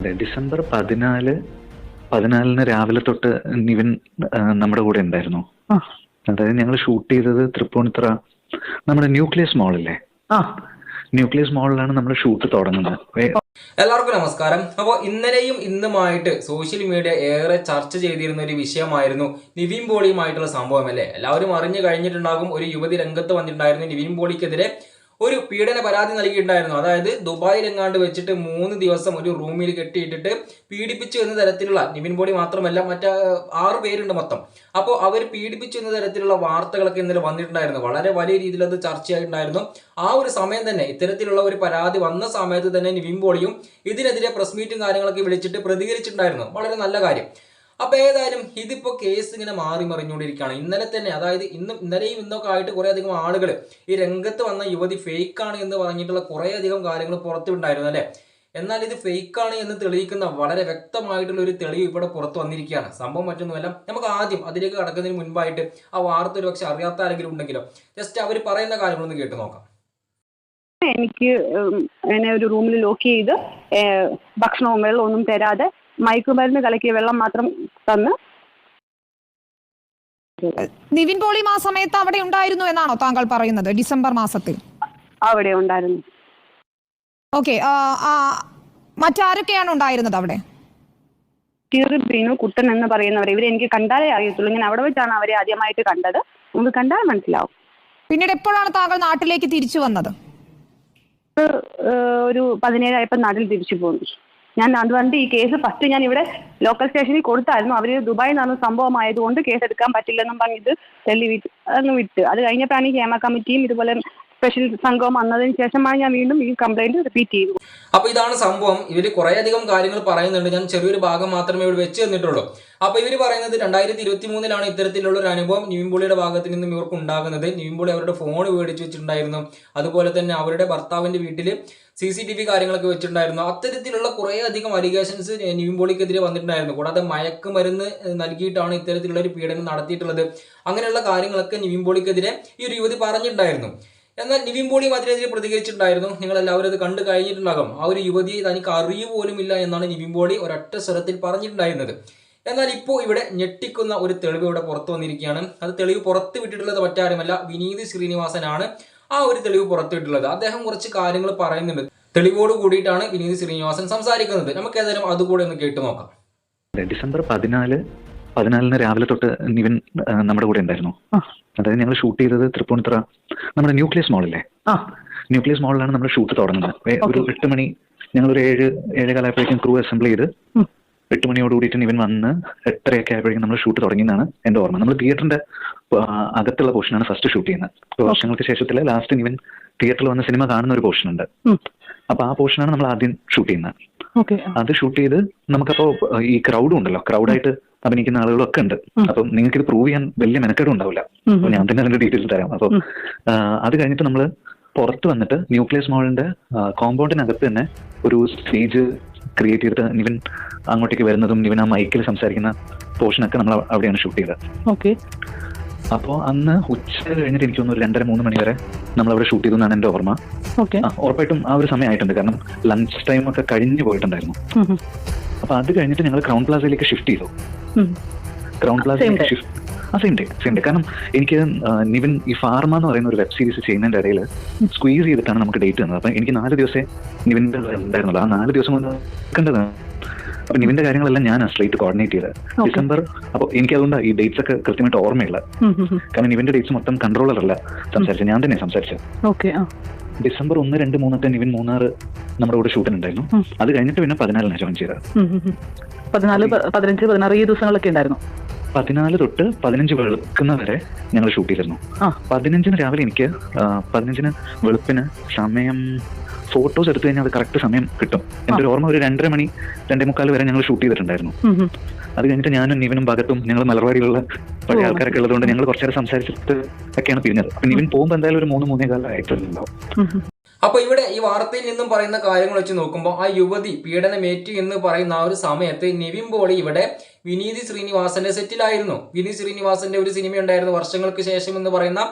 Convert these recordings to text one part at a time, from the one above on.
December പതിനാല് പതിനാലിന് രാവിലെ തൊട്ട് നിവിൻ നമ്മുടെ കൂടെ ഉണ്ടായിരുന്നു. ആ. അതായത് ഞങ്ങൾ ഷൂട്ട് ചെയ്തത് തൃപ്പൂണിത്ര നമ്മുടെ ന്യൂക്ലിയസ് മോളല്ലേ? ആ. ന്യൂക്ലിയസ് മോളിലാണ് നമ്മൾ ഷൂട്ട് തുടങ്ങുന്നത്. എല്ലാവർക്കും നമസ്കാരം. അപ്പോൾ ഇന്നലെയും ഇന്നുമായിട്ട് സോഷ്യൽ മീഡിയ ഏറെ ചർച്ച ചെയ്തിരുന്ന ഒരു വിഷയമായിരുന്നു നിവിൻ പോളിയുമായിട്ടുള്ള സംഭവം അല്ലേ? എല്ലാവരും അറിഞ്ഞു കഴിഞ്ഞിട്ടുണ്ടാകും. ഒരു യുവതി രംഗത്ത് വന്നിട്ടുണ്ടായിരുന്നു നിവിൻ പോളിക്കെതിരെ. ഒരു പീഡന പരാതി നൽകിയിട്ടുണ്ടായിരുന്നു. അതായത് ദുബായിൽ എങ്ങാണ്ട് വെച്ചിട്ട് മൂന്ന് ദിവസം ഒരു റൂമിൽ കെട്ടിയിട്ടിട്ട് പീഡിപ്പിച്ചു എന്ന തരത്തിലുള്ള നിവിൻ പോളി മാത്രമല്ല മറ്റ ആറ് പേരുണ്ട് മൊത്തം. അപ്പോൾ അവർ പീഡിപ്പിച്ചു എന്ന തരത്തിലുള്ള വാർത്തകളൊക്കെ ഇന്നലെ വന്നിട്ടുണ്ടായിരുന്നു. വളരെ വലിയ രീതിയിൽ അത് ചർച്ചയായിട്ടുണ്ടായിരുന്നു. ആ ഒരു സമയം തന്നെ ഇത്തരത്തിലുള്ള ഒരു പരാതി വന്ന സമയത്ത് തന്നെ നിവിൻ പോളിയും ഇതിനെതിരെ പ്രസ് മീറ്റും കാര്യങ്ങളൊക്കെ വിളിച്ചിട്ട് പ്രതികരിച്ചിട്ടുണ്ടായിരുന്നു. വളരെ നല്ല കാര്യം. അപ്പൊ ഏതായാലും ഇതിപ്പോ കേസ് ഇങ്ങനെ മാറി മറിഞ്ഞുകൊണ്ടിരിക്കുകയാണ്. ഇന്നലെ തന്നെ അതായത് ഇന്നും ഇന്നലെയും ഇന്നൊക്കെ ആയിട്ട് കുറെ അധികം ആളുകൾ ഈ രംഗത്ത് വന്ന യുവതി ഫേക്ക് ആണ് എന്ന് പറഞ്ഞിട്ടുള്ള കുറെ അധികം കാര്യങ്ങൾ പുറത്തുണ്ടായിരുന്നു അല്ലെ? എന്നാൽ ഇത് ഫേക്ക് ആണ് എന്ന് തെളിയിക്കുന്ന വളരെ വ്യക്തമായിട്ടുള്ള ഒരു തെളിവ് ഇവിടെ പുറത്തു വന്നിരിക്കുകയാണ്. സംഭവം മറ്റൊന്നുമല്ല നമുക്ക് ആദ്യം അതിലേക്ക് കടക്കുന്നതിന് മുൻപായിട്ട് ആ വാർത്ത ഒരു പക്ഷെ അറിയാത്ത ആരെങ്കിലും ഉണ്ടെങ്കിലോ? ജസ്റ്റ് അവർ പറയുന്ന കാര്യങ്ങളൊന്ന് കേട്ട് നോക്കാം. എനിക്ക് എന്നെ ഒരു റൂമിൽ ലോക്ക് ചെയ്ത് ഭക്ഷണവും വെള്ളവും ഒന്നും തരാതെ മയക്കുമരുന്ന് കലക്കിയ വെള്ളം മാത്രം തന്ന് നിവിൻ പോളി ആ സമയത്ത് അവിടെ ഉണ്ടായിരുന്നു എന്നാണോ താങ്കൾ പറയുന്നത്? ഡിസംബർ മാസത്തിൽ. അവിടെ ഉണ്ടായിരുന്നു. ഓക്കെ മറ്റാരൊക്കെയാണ് ഉണ്ടായിരുന്നത് അവിടെ? ീനു ബീനു കുട്ടൻ എന്ന് പറയുന്നവർ ഇവരെ എനിക്ക് കണ്ടാലേ അറിയത്തുള്ളൂ. ഞാൻ അവിടെ വെച്ചാണ് അവരെ ആദ്യമായിട്ട് കണ്ടത്. നമുക്ക് കണ്ടാൽ മനസ്സിലാവും. പിന്നീട് എപ്പോഴാണ് താങ്കൾ നാട്ടിലേക്ക് തിരിച്ചു വന്നത്? ഒരു പതിനേഴായപ്പോൾ നാട്ടിൽ തിരിച്ചു പോന്നു. ഞാൻ അതുകൊണ്ട് ഈ കേസ് ഫസ്റ്റ് ഞാൻ ഇവിടെ ലോക്കൽ സ്റ്റേഷനിൽ കൊടുത്തായിരുന്നു. അവർ ദുബായിൽ നടന്ന സംഭവമായതുകൊണ്ട് കേസ് എടുക്കാൻ പറ്റില്ലെന്നും പറഞ്ഞിട്ട് വിട്ട് അങ്ങ് വിട്ട്. അത് കഴിഞ്ഞപ്പോഴാണ് ഈ ഹേമ കമ്മിറ്റിയും ഇതുപോലെ സ്പെഷ്യൽ സംഘം വന്നതിന് ശേഷമാണ് ഞാൻ വീണ്ടും ഈ കംപ്ലൈന്റ് റിപ്പീറ്റ് ചെയ്തു. അപ്പൊ ഇതാണ് സംഭവം. ഇവർ കുറെ അധികം കാര്യങ്ങൾ പറയുന്നുണ്ട്. ഞാൻ ചെറിയൊരു ഭാഗം മാത്രമേ ഇവിടെ വെച്ച് തന്നിട്ടുള്ളൂ. അപ്പൊ ഇവർ പറയുന്നത് രണ്ടായിരത്തി ഇരുപത്തി മൂന്നിലാണ് ഇത്തരത്തിലുള്ള ഒരു അനുഭവം നിവിൻപുളിയുടെ ഭാഗത്ത് നിന്നും ഇവർക്ക് ഉണ്ടാകുന്നത്. നിവിൻപുളി അവരുടെ ഫോൺ മേടിച്ച് വെച്ചിട്ടുണ്ടായിരുന്നു. അതുപോലെ തന്നെ അവരുടെ ഭർത്താവിന്റെ വീട്ടിൽ സി സി ടി വി കാര്യങ്ങളൊക്കെ വെച്ചിട്ടുണ്ടായിരുന്നു. അത്തരത്തിലുള്ള കുറേ അധികം അലിഗേഷൻസ് നിവിൻപോളിക്കെതിരെ വന്നിട്ടുണ്ടായിരുന്നു. കൂടാതെ മയക്കുമരുന്ന് നൽകിയിട്ടാണ് ഇത്തരത്തിലുള്ള ഒരു പീഡനം നടത്തിയിട്ടുള്ളത്. അങ്ങനെയുള്ള കാര്യങ്ങളൊക്കെ നിവിൻപോളിക്കെതിരെ ഈ ഒരു യുവതി പറഞ്ഞിട്ടുണ്ടായിരുന്നു. എന്നാൽ നിവിൻ പോളിയും അതിനെതിരെ പ്രതികരിച്ചിട്ടുണ്ടായിരുന്നു. നിങ്ങൾ എല്ലാവരും അത് കണ്ടു കഴിഞ്ഞിട്ടുണ്ടാകും. ആ ഒരു യുവതിയെ തനിക്ക് അറിയു പോലും ഇല്ല എന്നാണ് നിവിൻ പോളി ഒരൊറ്റ സ്വരത്തിൽ പറഞ്ഞിട്ടുണ്ടായിരുന്നത്. എന്നാൽ ഇപ്പോൾ ഇവിടെ ഞെട്ടിക്കുന്ന ഒരു തെളിവ് ഇവിടെ പുറത്തു വന്നിരിക്കുകയാണ്. അത് തെളിവ് പുറത്തു വിട്ടിട്ടുള്ളത് മറ്റാരുമല്ല വിനീത് ശ്രീനിവാസനാണ് ആ ഒരു തെളിവ് പുറത്തുവിട്ടുള്ളത് അദ്ദേഹം കുറച്ച് കാര്യങ്ങൾ പറയുന്നുണ്ട്. തെളിവോട് കൂടിയിട്ടാണ് വിനീത് ശ്രീനിവാസൻ സംസാരിക്കുന്നത്. നമുക്ക് ഏതായാലും അതുകൂടെ ഒന്ന് കേട്ടു നോക്കാം. ഡിസംബർ പതിനാല് പതിനാലിന് രാവിലെ തൊട്ട് നിവിൻ നമ്മുടെ കൂടെ ഉണ്ടായിരുന്നു. അതായത് ഞങ്ങൾ ഷൂട്ട് ചെയ്തത് തൃപ്പൂണിത്തുറ നമ്മുടെ ന്യൂക്ലിയസ് മോളല്ലേ ആ. ന്യൂക്ലിയസ് മോളിലാണ് നമ്മൾ ഷൂട്ട് തുടങ്ങുന്നത്. ഒരു എട്ട് മണി ഞങ്ങൾ ഒരു ഏഴ് ഏഴ് ഏഴേകാലായപ്പോഴേക്കും ക്രൂ അസംബിൾ ചെയ്ത്. എട്ട് മണിയോട് കൂടിയിട്ട് ഇവൻ വന്ന് എട്ടരയൊക്കെ ആയപ്പോഴേക്കും നമ്മൾ ഷൂട്ട് തുടങ്ങിയെന്നാണ് എന്റെ ഓർമ്മ. നമ്മൾ തിയേറ്ററിന്റെ അകത്തുള്ള പോർഷനാണ് ഫസ്റ്റ് ഷൂട്ട് ചെയ്യുന്നത്. വർഷങ്ങൾക്ക് ശേഷത്തിൽ ലാസ്റ്റ് ഇവൻ തിയേറ്ററിൽ വന്ന സിനിമ കാണുന്ന ഒരു പോർഷൻ ഉണ്ട്. അപ്പൊ ആ പോർഷനാണ് നമ്മൾ ആദ്യം ഷൂട്ട് ചെയ്യുന്നത്. അത് ഷൂട്ട് ചെയ്ത് നമുക്കപ്പോ ഈ ക്രൗഡും ഉണ്ടല്ലോ. ക്രൗഡായിട്ട് അഭിനയിക്കുന്ന ആളുകളൊക്കെ ഉണ്ട്. അപ്പൊ നിങ്ങൾക്ക് ഇത് പ്രൂവ് ചെയ്യാൻ വലിയ മെനക്കേടും ഉണ്ടാവില്ല. അപ്പൊ ഞാൻ തന്നെ അതിന്റെ ഡീറ്റെയിൽസ് തരാം. അപ്പൊ അത് കഴിഞ്ഞിട്ട് നമ്മൾ പുറത്ത് വന്നിട്ട് ന്യൂക്ലിയസ് മോളിന്റെ കോമ്പൗണ്ടിനകത്ത് തന്നെ ഒരു സ്റ്റേജ് ക്രിയേറ്റ് ചെയ്തിട്ട് നിവിൻ അങ്ങോട്ടേക്ക് വരുന്നതും നിവിൻ ആ മൈക്കിൽ സംസാരിക്കുന്ന പോർഷനൊക്കെ നമ്മൾ അവിടെയാണ് ഷൂട്ട് ചെയ്തത്. ഓക്കെ. അപ്പോൾ അന്ന് ഉച്ച കഴിഞ്ഞിട്ട് എനിക്ക് തോന്നുന്നു ഒരു രണ്ടര മൂന്ന് മണി വരെ നമ്മൾ അവിടെ ഷൂട്ട് ചെയ്തു എന്നാണ് എന്റെ ഓർമ്മ. ഓക്കെ. ആ, ഉറപ്പായിട്ടും ആ ഒരു സമയമായിട്ടുണ്ട്. കാരണം ലഞ്ച് ടൈം ഒക്കെ കഴിഞ്ഞു പോയിട്ടുണ്ടായിരുന്നു. അപ്പൊ അത് കഴിഞ്ഞിട്ട് ഞങ്ങൾ ക്രൗൺ പ്ലാസയിലേക്ക് ഷിഫ്റ്റ് ചെയ്തു. ക്രൗൺ പ്ലാസയിലേക്ക് ഷിഫ്റ്റ് ആ സെയിം ഡേ സെയിം ഡേ കാരണം എനിക്ക് നിവൻ നിവിൻ ഈ ഫാർമ എന്ന് പറയുന്ന ഒരു വെബ് സീരീസ് ചെയ്യുന്നതിന്റെ ഇടയിൽ സ്ക്വീസ് ചെയ്തിട്ടാണ് നമുക്ക് ഡേറ്റ് തന്നത്. അപ്പൊ എനിക്ക് നാല് ദിവസം നിവിന്റെ ഉണ്ടായിരുന്നുള്ളൂ ആ നാല് ദിവസം കൊണ്ട് കണ്ടതാണ്. അപ്പൊ നിവിന്റെ കാര്യങ്ങളെല്ലാം ഞാൻ സ്ട്രേറ്റ് കോർഡിനേറ്റ് ചെയ്തത്. ഡിസംബർ അപ്പോൾ എനിക്ക് അതുകൊണ്ട് ഈ ഡേറ്റ്സ് ഒക്കെ കൃത്യമായിട്ട് ഓർമ്മയില്ല. കാരണം നിവിന്റെ ഡേറ്റ്സ് മൊത്തം കൺട്രോളർ അല്ല സംസാരിച്ച ഞാൻ തന്നെ സംസാരിച്ചത്. ഓക്കെ ആ. ഡിസംബർ ഒന്ന് രണ്ട് മൂന്നൊക്കെ നിവിൻ മൂന്നാറ് നമ്മുടെ കൂടെ ഷൂട്ടിനുണ്ടായിരുന്നു ഉണ്ടായിരുന്നു അത് കഴിഞ്ഞിട്ട് പിന്നെ പതിനാലിനാണ് ജോയിൻ ചെയ്തത്. പതിനാല് പതിനഞ്ച് പതിനാറ് ഈ ദിവസങ്ങളൊക്കെ ഉണ്ടായിരുന്നു പതിനാല് തൊട്ട് പതിനഞ്ച് വെളുക്കുന്ന വരെ ഞങ്ങൾ ഷൂട്ട് ചെയ്തിരുന്നു. പതിനഞ്ചിന് രാവിലെ എനിക്ക് പതിനഞ്ചിന് വെളുപ്പിന് സമയം ഫോട്ടോസ് എടുത്തു കഴിഞ്ഞാൽ അത് കറക്റ്റ് സമയം കിട്ടും. എന്റെ ഒരു ഓർമ്മ ഒരു രണ്ടര മണി രണ്ടേ മുക്കാൽ വരെ ഞങ്ങൾ ഷൂട്ട് ചെയ്തിട്ടുണ്ടായിരുന്നു. അത് കഴിഞ്ഞിട്ട് ഞാനും നിവിനും ഭഗത്തും ഞങ്ങൾ മലർവാടിയിലുള്ള പഴയ ആൾക്കാരൊക്കെ ഉള്ളതുകൊണ്ട് ഞങ്ങൾ കുറച്ചേരം സംസാരിച്ചിട്ട് ഒക്കെയാണ് പിരിഞ്ഞത് അപ്പൊ നിവിൻ പോകുമ്പോൾ എന്തായാലും ഒരു മൂന്ന് മൂന്നേ കാലം ആയിട്ടുണ്ടാവും. അപ്പൊ ഇവിടെ ഈ വാർത്തയിൽ നിന്നും പറയുന്ന കാര്യങ്ങൾ വെച്ച് നോക്കുമ്പോൾ ആ യുവതി പീഡനമേറ്റു എന്ന് പറയുന്ന ആ ഒരു സമയത്ത് നിവിൻ പോളി ഇവിടെ വിനീതി ശ്രീനിവാസന്റെ സെറ്റിലായിരുന്നു വിനീത് ശ്രീനിവാസന്റെ ഒരു സിനിമ ഉണ്ടായിരുന്നു വർഷങ്ങൾക്ക് ശേഷം എന്ന് പറയുന്ന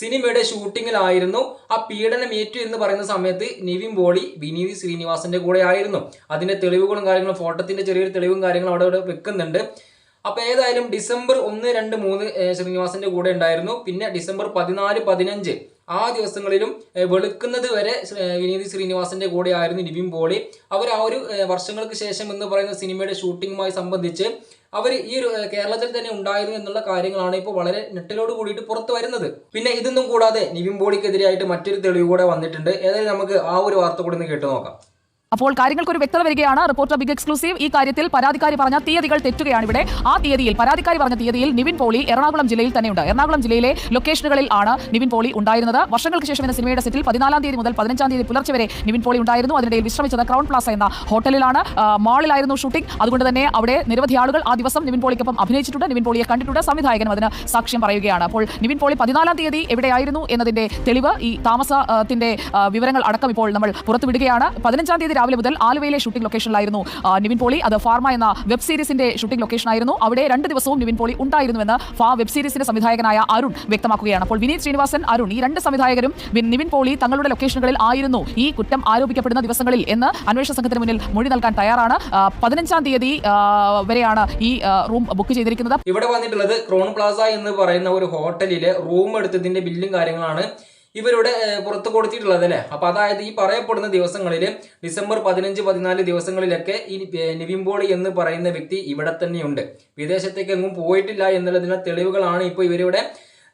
സിനിമയുടെ ഷൂട്ടിങ്ങിലായിരുന്നു ആ പീഡനം ഏറ്റു എന്ന് പറയുന്ന സമയത്ത് നിവിൻ ബോളി വിനീത് ശ്രീനിവാസന്റെ കൂടെ ആയിരുന്നു. അതിന്റെ തെളിവുകളും കാര്യങ്ങളും ഫോട്ടത്തിന്റെ ചെറിയൊരു തെളിവും കാര്യങ്ങളും അവിടെ അവിടെ വെക്കുന്നുണ്ട്. അപ്പൊ ഏതായാലും ഡിസംബർ ഒന്ന് രണ്ട് മൂന്ന് ശ്രീനിവാസന്റെ കൂടെ ഉണ്ടായിരുന്നു. പിന്നെ ഡിസംബർ പതിനാല് പതിനഞ്ച് ആ ദിവസങ്ങളിലും വെളുക്കുന്നത് വരെ വിനീത് ശ്രീനിവാസന്റെ കൂടെ ആയിരുന്നു നിവിൻ ബോളി. അവർ ആ ഒരു വർഷങ്ങൾക്ക് ശേഷം എന്ന് പറയുന്ന സിനിമയുടെ ഷൂട്ടിങ്ങുമായി സംബന്ധിച്ച് അവർ ഈ കേരളത്തിൽ തന്നെ ഉണ്ടായിരുന്നു എന്നുള്ള കാര്യങ്ങളാണ് ഇപ്പോൾ വളരെ നെട്ടിലോട് കൂടിയിട്ട് പുറത്തു വരുന്നത്. പിന്നെ ഇതൊന്നും കൂടാതെ നിവിൻ പോളിക്കെതിരെയായിട്ട് മറ്റൊരു തെളിവ് കൂടെ വന്നിട്ടുണ്ട്. ഏതായാലും നമുക്ക് ആ ഒരു വാർത്ത കൂടി ഒന്ന് കേട്ടു നോക്കാം. അപ്പോൾ കാര്യങ്ങൾക്ക് ഒരു വ്യക്തത വരികയാണ്. Reporter big exclusive. ഈ കാര്യത്തിൽ പരാതിക്കാരി പറഞ്ഞ തീയതികൾ തെറ്റുകയാണ് ഇവിടെ. ആ തീയതിയിൽ പരാതിക്കാരി പറഞ്ഞ തീയതിയിൽ നിവിൻ പോളി എറണാകുളം ജില്ലയിൽ തന്നെയുണ്ട്. എറണാകുളം ജില്ലയിലെ ലൊക്കേഷനുകളിൽ ആണ് നിവിൻ പോളി ഉണ്ടായിരുന്നത്. വർഷങ്ങൾക്ക് ശേഷം എന്ന സിനിമയുടെ സെറ്റിൽ പതിനാലാം തീയതി മുതൽ പതിനഞ്ചാം തീയതി പുലർച്ചെ വരെ നിവിൻ പോളി ഉണ്ടായിരുന്നു. അതിനിടയിൽ വിശ്രമിച്ചത് ക്രൗൺ പ്ലാസ എന്ന ഹോട്ടലിലാണ്. മാളിലായിരുന്നു ഷൂട്ടിംഗ്. അതുകൊണ്ട് തന്നെ അവിടെ നിരവധി ആളുകൾ ആ ദിവസം നിവിൻ പോളിക്കൊപ്പം അഭിനയിച്ചിട്ടുണ്ട്. നിവിൻ പോളിയെ കണ്ടിട്ടുണ്ട്. സംവിധായകനും അതിന് സാക്ഷ്യം പറയുകയാണ്. അപ്പോൾ നിവിൻ പോളി പതിനാലാം തീയതി എവിടെയായിരുന്നു എന്നതിന്റെ തെളിവ് ഈ താമസത്തിന്റെ വിവരങ്ങൾ അടക്കം ഇപ്പോൾ നമ്മൾ പുറത്തുവിടുകയാണ്. പതിനഞ്ചാം തീയതി രാവിലെ മുതൽ ആലുവയിലെ ഷൂട്ടിംഗ് ലൊക്കേഷനിലായിരുന്നു. നിവിൻ പോളി അത് ഫാർമ എന്ന വെബ് സീരീസിന്റെ ഷൂട്ടിംഗ് ലൊക്കേഷനായിരുന്നു. അവിടെ രണ്ട് ദിവസവും നിവിൻ പോളി ഉണ്ടായിരുന്നുവെന്ന് ഫാ വെബ് സീരീസിന്റെ സംവിധായകനായ അരുൺ വ്യക്തമാക്കുകയാണ്. അപ്പോൾ വിനീത് ശ്രീനിവാസൻ അരുൺ ഈ രണ്ട് സംവിധായകരും നിവിൻ പോളി തങ്ങളുടെ ലൊക്കേഷനുകളിൽ ആയിരുന്നു ഈ കുറ്റം ആരോപിക്കപ്പെടുന്ന ദിവസങ്ങളിൽ എന്ന് അന്വേഷണ സംഘത്തിന് മുന്നിൽ മൊഴി നൽകാൻ തയ്യാറാണ്. പതിനഞ്ചാം തീയതി വരെയാണ് ഈ റൂം ബുക്ക് ചെയ്തിരിക്കുന്നത്. ഇവിടെ വന്നിട്ടുള്ളത് ക്രോൺ പ്ലാസ എന്ന് പറയുന്ന ഒരു ഹോട്ടലിലെ റൂം എടുത്തതിന്റെ ബില്ലും കാര്യങ്ങളാണ്. ഇവരുടെ പുറത്തു കൊടുത്തിട്ടുള്ളത് അല്ലേ അപ്പൊ അതായത് ഈ പറയപ്പെടുന്ന ദിവസങ്ങളിൽ ഡിസംബർ പതിനഞ്ച് പതിനാല് ദിവസങ്ങളിലൊക്കെ ഈ നിവിംബോളി എന്ന് പറയുന്ന വ്യക്തി ഇവിടെ തന്നെയുണ്ട്. വിദേശത്തേക്ക് എങ്ങും പോയിട്ടില്ല എന്നുള്ളതിനുള്ള തെളിവുകളാണ് ഇപ്പോൾ ഇവരിവിടെ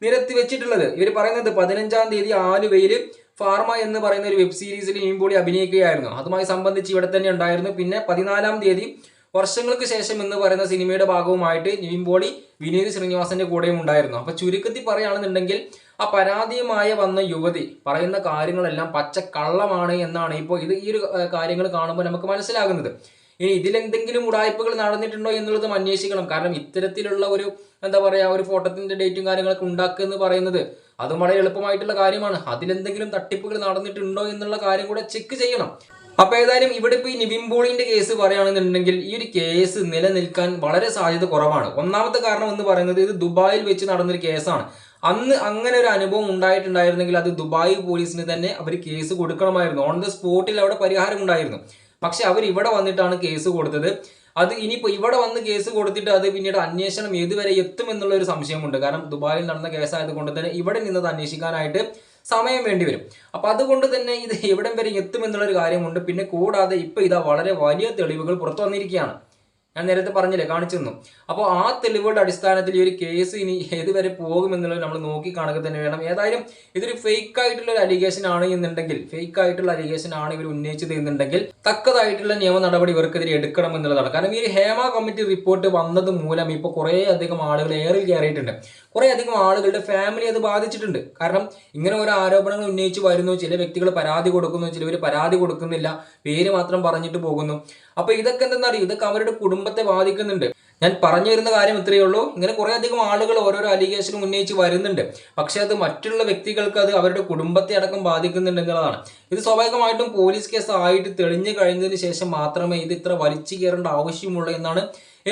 നിരത്തി വെച്ചിട്ടുള്ളത്. ഇവർ പറയുന്നത് പതിനഞ്ചാം തീയതി ആലുവയിൽ ഫാർമ എന്ന് പറയുന്ന ഒരു വെബ് സീരീസിൽ നിവിൻ അഭിനയിക്കുകയായിരുന്നു. അതുമായി സംബന്ധിച്ച് ഇവിടെ തന്നെ ഉണ്ടായിരുന്നു. പിന്നെ പതിനാലാം തീയതി വർഷങ്ങൾക്ക് ശേഷം എന്ന് പറയുന്ന സിനിമയുടെ ഭാഗവുമായിട്ട് നിവിൻ പോളി വിനീത് ശ്രീനിവാസന്റെ കൂടെയും ഉണ്ടായിരുന്നു. അപ്പൊ ചുരുക്കത്തിൽ പറയുകയാണെന്നുണ്ടെങ്കിൽ ആ പരാതിയുമായ വന്ന യുവതി പറയുന്ന കാര്യങ്ങളെല്ലാം പച്ച കള്ളമാണ് എന്നാണ് ഇപ്പോൾ ഇത് ഈ ഒരു കാര്യങ്ങൾ കാണുമ്പോൾ നമുക്ക് മനസ്സിലാകുന്നത്. ഇനി ഇതിലെന്തെങ്കിലും ഉടായ്പകൾ നടന്നിട്ടുണ്ടോ എന്നുള്ളതും അന്വേഷിക്കണം. കാരണം ഇത്തരത്തിലുള്ള ഒരു എന്താ പറയാ ഒരു ഫോട്ടോത്തിന്റെ ഡേറ്റും കാര്യങ്ങളൊക്കെ ഉണ്ടാക്കുക എന്ന് പറയുന്നത് അതും വളരെ എളുപ്പമായിട്ടുള്ള കാര്യമാണ്. അതിലെന്തെങ്കിലും തട്ടിപ്പുകൾ നടന്നിട്ടുണ്ടോ എന്നുള്ള കാര്യം കൂടെ ചെക്ക് ചെയ്യണം. അപ്പൊ ഏതായാലും ഇവിടെ ഇപ്പൊ ഈ നിവിൻ പോളിന്റെ കേസ് പറയുകയാണെന്നുണ്ടെങ്കിൽ ഈ ഒരു കേസ് നിലനിൽക്കാൻ വളരെ സാധ്യത കുറവാണ്. ഒന്നാമത്തെ കാരണം എന്ന് പറയുന്നത് ഇത് ദുബായിൽ വെച്ച് നടന്നൊരു കേസാണ്. അന്ന് അങ്ങനെ ഒരു അനുഭവം ഉണ്ടായിട്ടുണ്ടായിരുന്നെങ്കിൽ അത് ദുബായ് പോലീസിന് തന്നെ അവർ കേസ് കൊടുക്കണമായിരുന്നു. ഓൺ ദ സ്പോട്ടിൽ അവിടെ പരിഹാരം ഉണ്ടായിരുന്നു. പക്ഷെ അവർ ഇവിടെ വന്നിട്ടാണ് കേസ് കൊടുത്തത്. അത് ഇനിയിപ്പോൾ ഇവിടെ വന്ന് കേസ് കൊടുത്തിട്ട് അത് പിന്നീട് അന്വേഷണം ഏതുവരെ എത്തും എന്നുള്ള ഒരു സംശയമുണ്ട്. കാരണം ദുബായിൽ നടന്ന കേസായത് കൊണ്ട് തന്നെ ഇവിടെ നിന്നത് അന്വേഷിക്കാനായിട്ട് സമയം വേണ്ടി വരും. അപ്പൊ അതുകൊണ്ട് തന്നെ ഇത് എവിടം വരെ എത്തുമെന്നുള്ളൊരു കാര്യമുണ്ട്. പിന്നെ കൂടാതെ ഇപ്പോൾ ഇതാ വളരെ വലിയ തെളിവുകൾ പുറത്തു വന്നിരിക്കുകയാണ്. ഞാൻ നേരത്തെ പറഞ്ഞില്ലേ കാണിച്ചു തന്നു. അപ്പോൾ ആ തെളിവുകളുടെ അടിസ്ഥാനത്തിൽ ഈ ഒരു കേസ് ഇനി ഏതുവരെ പോകുമെന്നുള്ളത് നമ്മൾ നോക്കി കാണുക തന്നെ വേണം. ഏതായാലും ഇതൊരു ഫേക്ക് ആയിട്ടുള്ള ഒരു അലിഗേഷൻ ആണ് എന്നുണ്ടെങ്കിൽ ഫേക്ക് ആയിട്ടുള്ള അലിഗേഷൻ ആണ് ഇവർ ഉന്നയിച്ചത് എന്നുണ്ടെങ്കിൽ തക്കതായിട്ടുള്ള നിയമ നടപടി ഇവർക്കെതിരെ എടുക്കണം എന്നുള്ളതാണ് കാരണം ഈ ഹേമ കമ്മിറ്റി റിപ്പോർട്ട് വന്നത് മൂലം ഇപ്പോൾ കുറേ അധികം ആളുകൾ ഏറിൽ കയറിയിട്ടുണ്ട്. കുറേ അധികം ആളുകളുടെ ഫാമിലി അത് ബാധിച്ചിട്ടുണ്ട്. കാരണം ഇങ്ങനെ ഓരോ ആരോപണങ്ങൾ ഉന്നയിച്ച് വരുന്നു ചില വ്യക്തികൾ പരാതി കൊടുക്കുന്നു ചിലവർ പരാതി കൊടുക്കുന്നില്ല പേര് മാത്രം പറഞ്ഞിട്ട് പോകുന്നു. അപ്പോൾ ഇതൊക്കെ എന്തെന്നറിയോ? ഇതൊക്കെ അവരുടെ കുടുംബത്തെ ബാധിക്കുന്നുണ്ട്. ഞാൻ പറഞ്ഞു വരുന്ന കാര്യം ഇത്രയേ ഉള്ളൂ. ഇങ്ങനെ കുറേ അധികം ആളുകൾ ഓരോരോ അലിഗേഷനും ഉന്നയിച്ച് വരുന്നുണ്ട്. പക്ഷെ അത് മറ്റുള്ള വ്യക്തികൾക്ക് അത് അവരുടെ കുടുംബത്തെ അടക്കം ബാധിക്കുന്നുണ്ട് എന്നുള്ളതാണ്. ഇത് സ്വാഭാവികമായിട്ടും പോലീസ് കേസ് ആയിട്ട് തെളിഞ്ഞു കഴിഞ്ഞതിന് ശേഷം മാത്രമേ ഇത് ഇത്ര വലിച്ചു കയറേണ്ട ആവശ്യമുള്ളൂ എന്നാണ്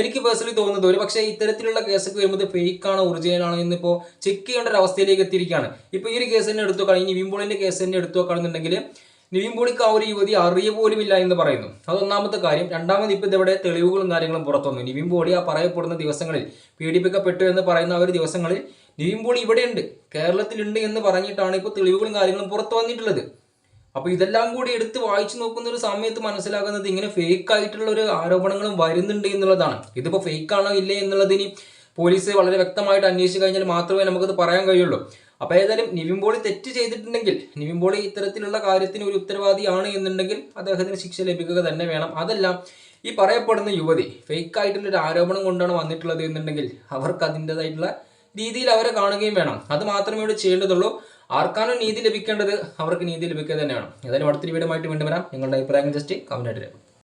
എനിക്ക് പേഴ്സണലി തോന്നുന്നത്. ഒരു പക്ഷേ ഇത്തരത്തിലുള്ള കേസൊക്കെ വരുമ്പോൾ ഫേക്ക് ആണോ ഒറിജിനൽ ആണോ എന്നിപ്പോൾ ചെക്ക് ചെയ്യേണ്ട ഒരു അവസ്ഥയിലേക്ക് എത്തിയിരിക്കുകയാണ്. ഇപ്പോൾ ഈ ഒരു കേസ് തന്നെ എടുത്തു കഴിഞ്ഞ് വിംബോളിന്റെ കേസ് തന്നെ എടുത്തു നോക്കുകയാണെന്നുണ്ടെങ്കിൽ നിവിൻ പോളിക്ക് ആ ഒരു യുവതി അറിയ പോലുമില്ല എന്ന് പറയുന്നു. അത് ഒന്നാമത്തെ കാര്യം. രണ്ടാമത് ഇപ്പൊ ഇതവിടെ തെളിവുകളും കാര്യങ്ങളും പുറത്തു വന്നു. നിവിൻ പോളി ആ പറയപ്പെടുന്ന ദിവസങ്ങളിൽ പീഡിപ്പിക്കപ്പെട്ടു എന്ന് പറയുന്ന ആ ഒരു ദിവസങ്ങളിൽ പോളി ഇവിടെയുണ്ട്. കേരളത്തിലുണ്ട് എന്ന് പറഞ്ഞിട്ടാണ് ഇപ്പോൾ തെളിവുകളും കാര്യങ്ങളും പുറത്തു വന്നിട്ടുള്ളത്. അപ്പോൾ ഇതെല്ലാം കൂടി എടുത്ത് വായിച്ചു നോക്കുന്ന ഒരു സമയത്ത് മനസ്സിലാകുന്നത് ഇങ്ങനെ ഫേക്ക് ആയിട്ടുള്ള ഒരു ആരോപണങ്ങളും വരുന്നുണ്ട് എന്നുള്ളതാണ്. ഇതിപ്പോ ഫേക്ക് ആണോ ഇല്ലേ എന്നുള്ളതിന് പോലീസ് വളരെ വ്യക്തമായിട്ട് അന്വേഷിച്ച് കഴിഞ്ഞാൽ മാത്രമേ നമുക്കത് പറയാൻ കഴിയുള്ളൂ. അപ്പൊ ഏതായാലും നിവിൻ പോളി തെറ്റ് ചെയ്തിട്ടുണ്ടെങ്കിൽ നിവിൻ പോളി ഇത്തരത്തിലുള്ള കാര്യത്തിന് ഒരു ഉത്തരവാദിയാണ് എന്നുണ്ടെങ്കിൽ അദ്ദേഹത്തിന് ശിക്ഷ ലഭിക്കുക തന്നെ വേണം. അതല്ല ഈ പറയപ്പെടുന്ന യുവതി ഫേക്ക് ആയിട്ടുള്ള ഒരു ആരോപണം കൊണ്ടാണ് വന്നിട്ടുള്ളത് എന്നുണ്ടെങ്കിൽ അവർക്ക് അതിന്റെതായിട്ടുള്ള രീതിയിൽ അവരെ കാണുകയും വേണം. അത് മാത്രമേ ഇവിടെ ചെയ്യേണ്ടതുള്ളൂ. ആർക്കാണോ നീതി ലഭിക്കേണ്ടത്? അവർക്ക് നീതി ലഭിക്കുക തന്നെ വേണം. ഏതായാലും അടുത്തൊരു വീടുമായിട്ട് വീണ്ടും വരാം. നിങ്ങളുടെ അഭിപ്രായം ജസ്റ്റ് കമന്റായിട്ട്